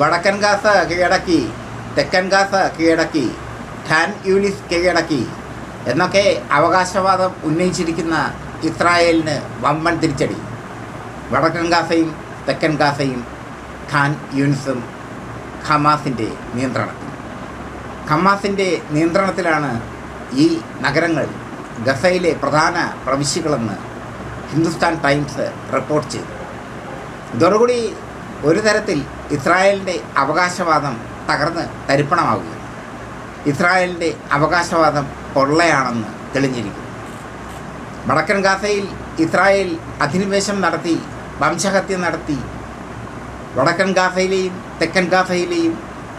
വടക്കൻ ഗാസ കീഴടക്കി തെക്കൻ ഗാസ കീഴടക്കി ഖാൻ യൂനിസ് കീഴടക്കി എന്നൊക്കെ അവകാശവാദം ഉന്നയിച്ചിരിക്കുന്ന ഇസ്രായേലിന് വമ്പൻ തിരിച്ചടി. വടക്കൻ ഗാസയും തെക്കൻ ഗാസയും ഖാൻ യൂനിസും ഹമാസിന്റെ നിയന്ത്രണത്തിൽ. ഹമാസിന്റെ നിയന്ത്രണത്തിലാണ് ഈ നഗരങ്ങൾ ഗസയിലെ പ്രധാന പ്രവിശ്യകളെന്ന് ഹിന്ദുസ്ഥാൻ ടൈംസ് റിപ്പോർട്ട് ചെയ്തു. ഇതോടുകൂടി ഒരു തരത്തിൽ ഇസ്രായേലിന്റെ അവകാശവാദം തകർന്ന് തരിപ്പണമാകുക ഇസ്രായേലിന്റെ അവകാശവാദം പൊള്ളയാണെന്ന് തെളിഞ്ഞിരിക്കും വടക്കൻ ഗാസയിൽ ഇസ്രായേൽ അധിനിവേശം നടത്തി വംശഹത്യ നടത്തി വടക്കൻ ഗാസയിലെയും തെക്കൻ ഗാസയിലെയും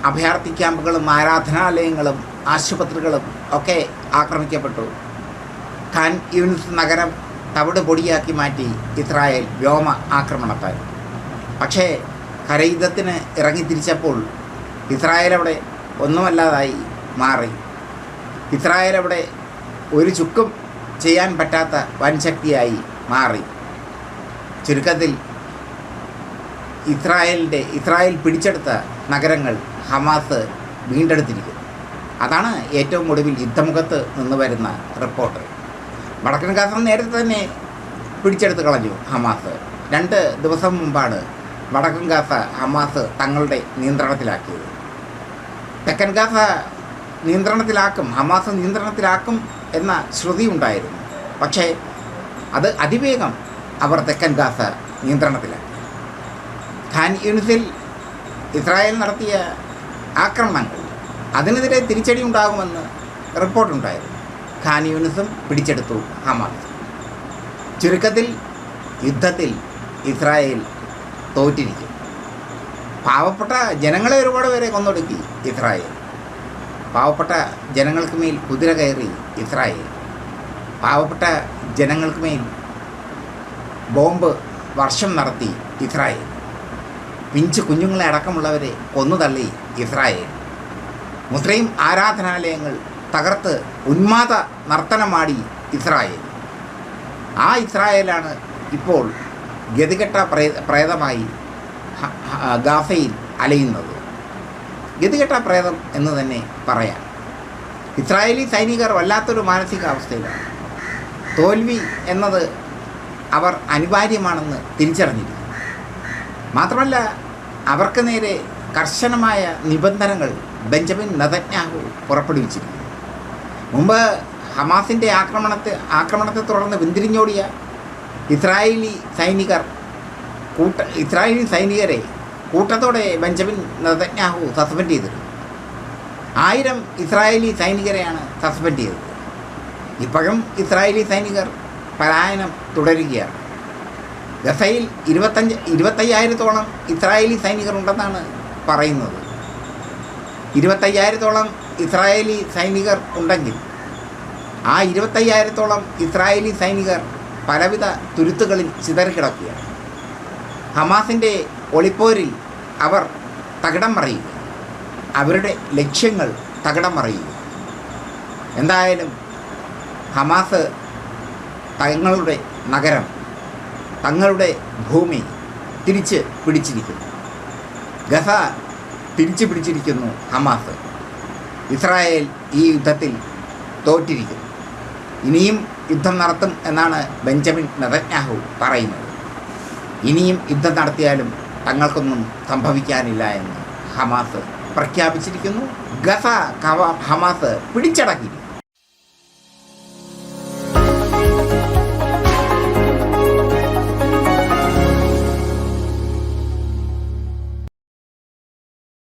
അഭയാർത്ഥി ക്യാമ്പുകളും ആരാധനാലയങ്ങളും ആശുപത്രികളും ഒക്കെ ആക്രമിക്കപ്പെട്ടു. ഖാൻ യൂനിസ് നഗരം തവിട് പൊടിയാക്കി മാറ്റി ഇസ്രായേൽ വ്യോമ ആക്രമണത്താൽ. പക്ഷേ കരയുദ്ധത്തിന് ഇറങ്ങി തിരിച്ചപ്പോൾ ഇസ്രായേൽ അവിടെ ഒന്നുമല്ലാതായി മാറി. ഇസ്രായേൽ അവിടെ ഒരു ചുക്കും ചെയ്യാൻ പറ്റാത്ത വൻശക്തിയായി മാറി. ചുരുക്കത്തിൽ ഇസ്രായേലിന്റെ ഇസ്രായേൽ പിടിച്ചെടുത്ത നഗരങ്ങൾ ഹമാസ് വീണ്ടെടുത്തിരിക്കുന്നു. അതാണ് ഏറ്റവും ഒടുവിൽ യുദ്ധമുഖത്ത് നിന്ന് വരുന്ന റിപ്പോർട്ട്. വടക്കൻ ഗാസ നേരത്തെ തന്നെ പിടിച്ചെടുത്ത് കളഞ്ഞു ഹമാസ്. രണ്ട് ദിവസം മുമ്പാണ് വടക്കൻ ഗാസ ഹമാസ് തങ്ങളുടെ നിയന്ത്രണത്തിലാക്കിയത്. തെക്കൻ ഗാസ നിയന്ത്രണത്തിലാക്കും ഹമാസ് നിയന്ത്രണത്തിലാക്കും എന്ന ശ്രുതി ഉണ്ടായിരുന്നു. പക്ഷേ അത് അതിവേഗം അവർ തെക്കൻ ഗാസ നിയന്ത്രണത്തിലാക്കി. ഖാൻ യൂണിസിൽ ഇസ്രായേൽ നടത്തിയ ആക്രമണങ്ങൾ അതിനെതിരെ തിരിച്ചടി ഉണ്ടാകുമെന്ന് റിപ്പോർട്ടുണ്ടായിരുന്നു ഖാൻ യൂണിസും പിടിച്ചെടുത്തു ഹമാസ്. ചുരുക്കത്തിൽ യുദ്ധത്തിൽ ഇസ്രായേൽ തോറ്റിരിക്കും. പാവപ്പെട്ട ജനങ്ങളെ ഒരുപാട് പേരെ കൊന്നൊടുക്കി ഇസ്രായേൽ. പാവപ്പെട്ട ജനങ്ങൾക്ക് മേൽ കുതിര കയറി ഇസ്രായേൽ. പാവപ്പെട്ട ജനങ്ങൾക്ക് മേൽ ബോംബ് വർഷം നടത്തി ഇസ്രായേൽ. പിഞ്ച് കുഞ്ഞുങ്ങളെ അടക്കമുള്ളവരെ കൊന്നു തള്ളി ഇസ്രായേൽ. മുസ്ലിം ആരാധനാലയങ്ങൾ തകർത്ത് ഉന്മാദ നർത്തനമാടി ഇസ്രായേൽ. ആ ഇസ്രായേലാണ് ഇപ്പോൾ ഗതികെട്ട പ്രേ പ്രേതമായി ഗാസയിൽ അലയുന്നത്. ഗതികെട്ട പ്രേതം എന്ന് തന്നെ പറയാം. ഇസ്രായേലി സൈനികർ വല്ലാത്തൊരു മാനസികാവസ്ഥയിലാണ്. തോൽവി എന്നത് അവർ അനിവാര്യമാണെന്ന് തിരിച്ചറിഞ്ഞിരിക്കുന്നു. മാത്രമല്ല അവർക്ക് നേരെ കർശനമായ നിബന്ധനകൾ ബെഞ്ചമിൻ നതന്യാഹു പുറപ്പെടുവിച്ചിരിക്കുന്നു. മുമ്പ് ഹമാസിന്റെ ആക്രമണത്തെ ആക്രമണത്തെ തുടർന്ന് പിന്തിരിഞ്ഞോടിയ ഇസ്രായേലി സൈനികർ കൂട്ട ഇസ്രായേലി സൈനികരെ കൂട്ടത്തോടെ ബെഞ്ചമിൻ നതന്യാഹു സസ്പെൻഡ് ചെയ്തിരുന്നു. ആയിരം ഇസ്രായേലി സൈനികരെയാണ് സസ്പെൻഡ് ചെയ്തത്. ഇപ്പോഴും ഇസ്രായേലി സൈനികർ പലായനം തുടരുകയാണ്. ഗസയിൽ ഇരുപത്തഞ്ച് ഇരുപത്തയ്യായിരത്തോളം ഇസ്രായേലി സൈനികർ ഉണ്ടെന്നാണ് പറയുന്നത്. ഇരുപത്തയ്യായിരത്തോളം ഇസ്രായേലി സൈനികർ ഉണ്ടെങ്കിൽ ആ ഇരുപത്തയ്യായിരത്തോളം ഇസ്രായേലി സൈനികർ പലവിധ തുരുത്തുകളിൽ ചിതറിക്കിടക്കുകയാണ്. ഹമാസിന്റെ ഒളിപ്പോരിൽ അവർ തകിടം മറിയുക. അവരുടെ ലക്ഷ്യങ്ങൾ തകിടം മറിയുക. എന്തായാലും ഹമാസ് തങ്ങളുടെ നഗരം തങ്ങളുടെ ഭൂമി തിരിച്ച് പിടിച്ചിരിക്കുന്നു. ഗസ തിരിച്ചു പിടിച്ചിരിക്കുന്നു ഹമാസ്. ഇസ്രായേൽ ഈ യുദ്ധത്തിൽ തോറ്റിരിക്കുന്നു. ഇനിയും യുദ്ധം നടത്തും എന്നാണ് ബെഞ്ചമിൻ നെതന്യാഹു പറയുന്നത്. ഇനിയും യുദ്ധം നടത്തിയാലും തങ്ങൾക്കൊന്നും സംഭവിക്കാനില്ല എന്ന് ഹമാസ് പ്രഖ്യാപിച്ചിരിക്കുന്നു. Gaza Hamas പിടിച്ചടക്കിയിരിക്കുന്നു.